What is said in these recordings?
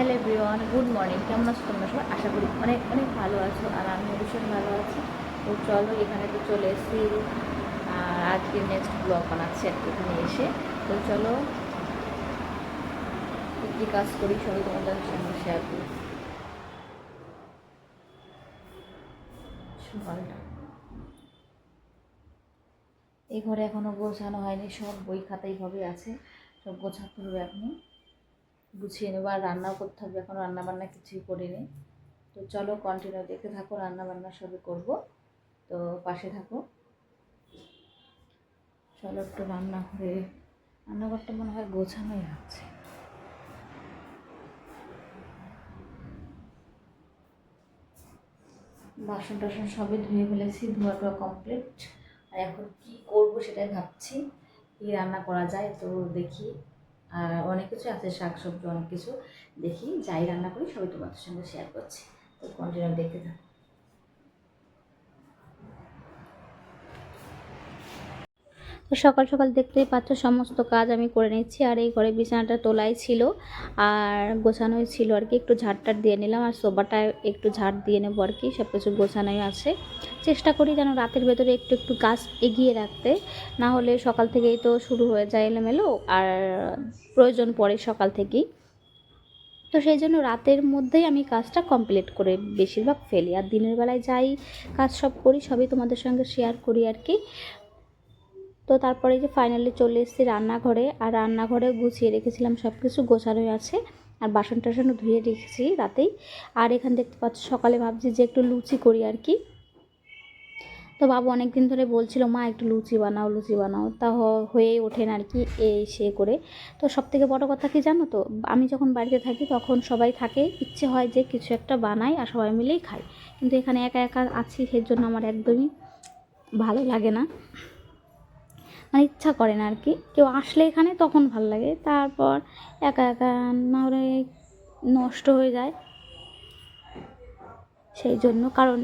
Hello everyone, good morning. কেমন আছো তোমরা সবাই? আশা করি অনেক অনেক ভালো আছো আর আমি ভীষণ ভালো আছি। তো চলো, এখানে তো চলে এসেছি। আর আজকে নেক্সট ব্লগ বানাচ্ছি আর এখানে এসে। তো চলো, কী কাজ করি সবই তোমাদের সঙ্গে শেয়ার করি। এই ঘরে এখনও গোছানো হয়নি, সব বই খাতা এইভাবে আছে। সব গোছাতে হবে এখনই গুছিয়ে নেব আর রান্নাও করতে হবে, এখন রান্না বান্না কিছুই করিনি। তো চলো কন্টিনিউ দেখতে থাকো, রান্নাবান্না সবই করব। তো পাশে থাকো। চলো একটু রান্না করে রান্নাঘরটা মনে হয় গোছানোই আছে। বাসন টাসন সবই ধুয়ে ফেলেছি ধোয়া টোয়া কমপ্লিট আর এখন কি করব সেটাই ভাবছি, কি রান্না করা যায় তো দেখি। আর অনেক কিছু আছে শাক সবজি অনেক কিছু দেখি, যাই রান্না করি, সবই তোমাদের সঙ্গে শেয়ার করছি। তো কন্টিনিউ দেখতে থাকো। সকাল সকাল দেখতেই পাচ্ছ, সমস্ত কাজ আমি করে নিচ্ছি। আর এই ঘরে বিছানাটা তোলাই ছিল, আর গোছানোই ছিল আর কি। একটু ঝাড়টার দিয়ে নিলাম, আর সোফাটা একটু ঝাড় দিয়ে নেব আর কি। সব কিছু গোছানোই আছে। চেষ্টা করি যেন রাতের ভেতরে একটু একটু কাজ এগিয়ে রাখতে। না হলে সকাল থেকেই তো শুরু হয়ে যায় এলোমেলো, আর প্রয়োজন পড়ে সকাল থেকেই। তো সেই জন্য রাতের মধ্যেই আমি কাজটা কমপ্লিট করে বেশিরভাগ ফেলি। আর দিনের বেলায় যাই, কাজ সব করি, সবই তোমাদের সঙ্গে শেয়ার করি আর কি। তো তারপরে যে ফাইনালি চলে এসেছি রান্নাঘরে, আর রান্নাঘরে গুছিয়ে রেখেছিলাম সব কিছু গোছানোই আছে, আর বাসন টাসনও ধুয়ে রেখেছি রাতেই। আর এখানে দেখতে পাচ্ছ, সকালে ভাবছি যে একটু লুচি করি আর কি। তো বাবু অনেক দিন ধরে বলছিল, মা, একটু লুচি বানাও লুচি বানাও। তা হ- হয়েই ওঠে না আর কি এই সে করে। তো সব থেকে বড়ো কথা কি জানো তো, আমি যখন বাড়িতে থাকি তখন সবাই থাকে, ইচ্ছে হয় যে কিছু একটা বানাই আর সবাই মিলেই খাই। কিন্তু এখানে একা একা আছি সেই জন্য আমার একদমই ভালো লাগে না। মানে ইচ্ছা করে না আর কি কেউ আসলে এখানে তখন ভালো লাগে। তারপর একা একা না হলে নষ্ট হয়ে যায়। সেই জন্য কারণ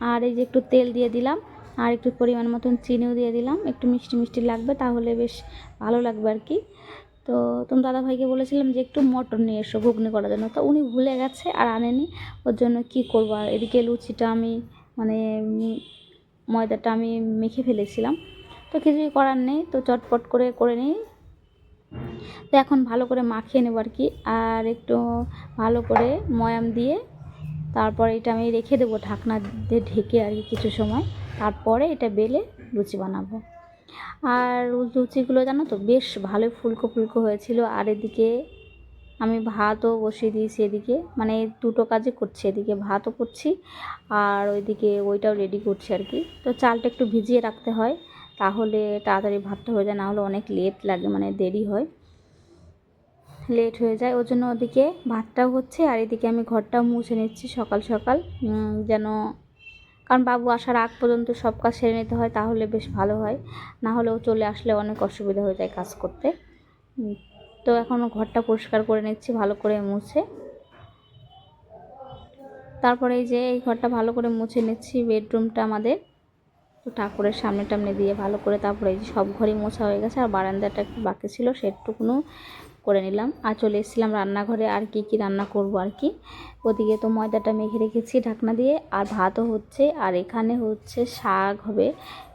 আর এই যে একটু তেল দিয়ে দিলাম, আর একটু পরিমাণ মতন চিনিও দিয়ে দিলাম। একটু মিষ্টি মিষ্টি লাগবে, তাহলে বেশ ভালো লাগবে আর কি তো তুমি দাদাভাইকে বলেছিলাম যে একটু মটন নিয়ে এসো ঘুগনি করার জন্য। তো উনি ভুলে গেছে আর আনেনি। ওর জন্য কি করব? আর এদিকে লুচিটা আমি মানে ময়দাটা আমি মেখে ফেলেছিলাম। তো কিছুই করার নেই, তো চটপট করে করে নিই। তো এখন ভালো করে মাখিয়ে নেব আর কি, আর একটু ভালো করে ময়াম দিয়ে তারপরে এটা আমি রেখে দেবো ঢাকনা দিয়ে ঢেকে আর কি কিছু সময়, তারপরে এটা বেলে লুচি বানাবো। আর লুচিগুলো জানো তো, বেশ ভালোই ফুলকো ফুলকো হয়েছিল, আর এদিকে আমি ভাতও বসিয়ে দিয়েছি এদিকে মানে দুটো কাজই করছি এদিকে, ভাতও করছি আর ওইদিকে ওইটাও রেডি করছি আর কি। তো চালটা একটু ভিজিয়ে রাখতে হয় তাহলে তাড়াতাড়ি ভাতটা হয়ে যায় না হলে অনেক লেট লাগে মানে দেরি হয়। লেট হয়ে যায় ওই জন্য ওদিকে ভাতটাও হচ্ছে, আর এদিকে আমি ঘরটাও মুছে নিচ্ছি সকাল সকাল। যেন, কারণ বাবু আসার আগ পর্যন্ত সব কাজ সেরে নিতে হয়, তাহলে বেশ ভালো হয়। না হলেও চলে আসলে অনেক অসুবিধা হয়ে যায় কাজ করতে। তো এখন ঘরটা পরিষ্কার করে নিচ্ছি, ভালো করে মুছে। তারপরে এই যে, এই ঘরটা ভালো করে মুছে নিচ্ছি বেডরুমটা আমাদের। তো ঠাকুরের সামনে টামনে দিয়ে ভালো করে তারপরে যে সব ঘরই মোছা হয়ে গেছে আর বারান্দাটা একটু বাকি ছিল, সেটুকুনো করে নিলাম। আর চলে এসেছিলাম রান্নাঘরে আর কি কি রান্না করব আর কি। ওদিকে তো ময়দাটা মেখে রেখেছি ঢাকনা দিয়ে, আর ভাতও হচ্ছে। আর এখানে হচ্ছে শাক হবে,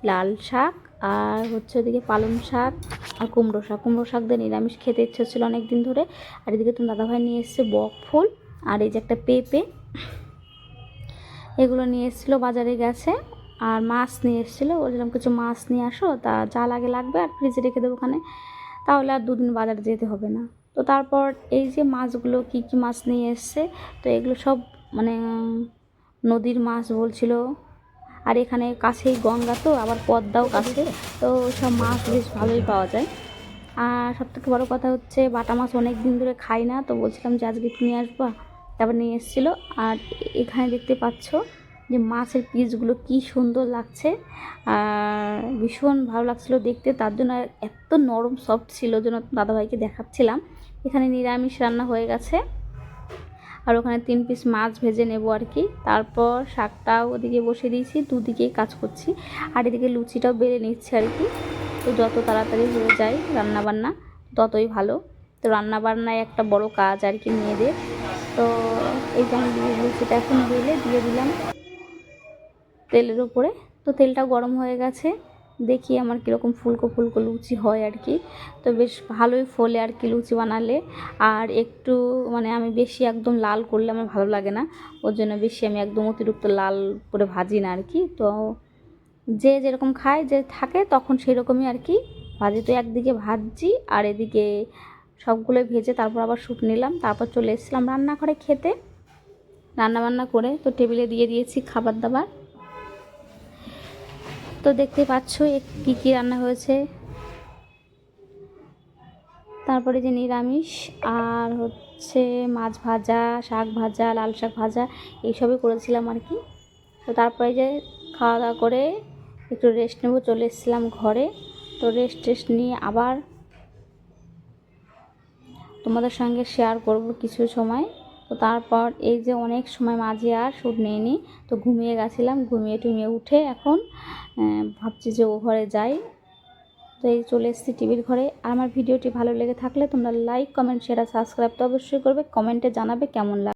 লাল শাক, আর হচ্ছে ওদিকে পালং শাক আর কুমড়ো শাক। কুমড়ো শাক দিয়ে নিরামিষ খেতে ইচ্ছে হচ্ছিল অনেক দিন ধরে। আর এদিকে তো দাদাভাই নিয়ে এসছে বক ফুল, আর এই যে একটা পেঁপে, এগুলো নিয়ে এসেছিল বাজারে গেছে। আর মাছ নিয়ে এসেছিল, বলছিলাম কিছু মাছ নিয়ে আসো, তা যা লাগে লাগবে আর ফ্রিজে রেখে দেবো ওখানে। তাহলে আর দুদিন বাজারে যেতে হবে না। তো তারপর এই যে মাছগুলো কী কী মাছ নিয়ে এসছে, তো এগুলো সব মানে নদীর মাছ বলছিল। আর এখানে কাছেই গঙ্গা তো, আবার পদ্মাও কাছে। তো সব মাছ বেশ ভালোই পাওয়া যায়। আর সব থেকে বড়ো কথা হচ্ছে, বাটা মাছ অনেক দিন ধরে খাই না, তো বলছিলাম যে আজকে একটু নিয়ে আসব। তারপর নিয়ে এসেছিল। আর এখানে দেখতে পাচ্ছ যে মাছের পিসগুলো কি সুন্দর লাগছে। আর ভীষণ ভালো লাগছিল দেখতে। তার জন্য এত নরম সফট ছিল জন্য দাদাভাইকে দেখাচ্ছিলাম। এখানে নিরামিষ রান্না হয়ে গেছে। আর ওখানে তিন পিস মাছ ভেজে নেব আর কি। তারপর শাকটাও ওদিকে বসিয়ে দিয়েছি, দুদিকেই কাজ করছি। আর এদিকে লুচিটাও বেড়ে নিচ্ছে আর কি। তো যত তাড়াতাড়ি হয়ে যায় রান্না বান্না ততই ভালো। তো রান্না বান্নায় একটা বড় কাজ আর কি মেয়েদের। তো এই যে আমি দিয়ে লুচিটা এখন দিলে দিয়ে দিলাম। তেলের উপরে। তো তেলটা গরম হয়ে গেছে। দেখি আমার কীরকম ফুলকো ফুলকো লুচি হয় আর কি। তো বেশ ভালোই ফোলে আর কি লুচি বানালে। আর একটু মানে আমি বেশি একদম লাল করলে আমার ভালো লাগে না। ওর জন্য বেশি আমি একদম অতিরিক্ত লাল করে ভাজি না আর কি। তো যে যেরকম খায়, যে থাকে তখন সেই রকমই আর কি। ভাজি তো একদিকে ভাজছি আর এদিকে সবগুলোই ভেজে তারপর আবার শুট নিলাম। তারপর চলে এসেছিলাম রান্নাঘরে খেতে। রান্না বান্না করে তো টেবিলে দিয়ে দিয়েছি খাবার দাবার। তো দেখতে পাচ্ছ কী কী রান্না হয়েছে। তারপরে যে নিরামিষ, আর হচ্ছে মাছ ভাজা, শাক ভাজা, লাল শাক ভাজা, এইসবই করেছিলাম আর কি। তো তারপরে যে খাওয়া দাওয়া করে একটু রেস্ট নেব, চলে এসেছিলাম ঘরে। তো রেস্ট টেস্ট নিয়ে আবার তোমাদের সঙ্গে শেয়ার করব কিছু সময়। তো তারপর এই যে অনেক সময় মাঝে আর শ্যুট নিইনি, তো ঘুমিয়ে গেছিলাম, ঘুমিয়ে টুমিয়ে উঠে এখন ভাবছি যে ও ঘরে যাই। তো এই চলে এসেছি টিভির ঘরে। আর আমার ভিডিওটি ভালো লেগে থাকলে তোমরা লাইক কমেন্ট শেয়ার সাবস্ক্রাইব তো অবশ্যই করবে। কমেন্টে জানাবে কেমন লাগে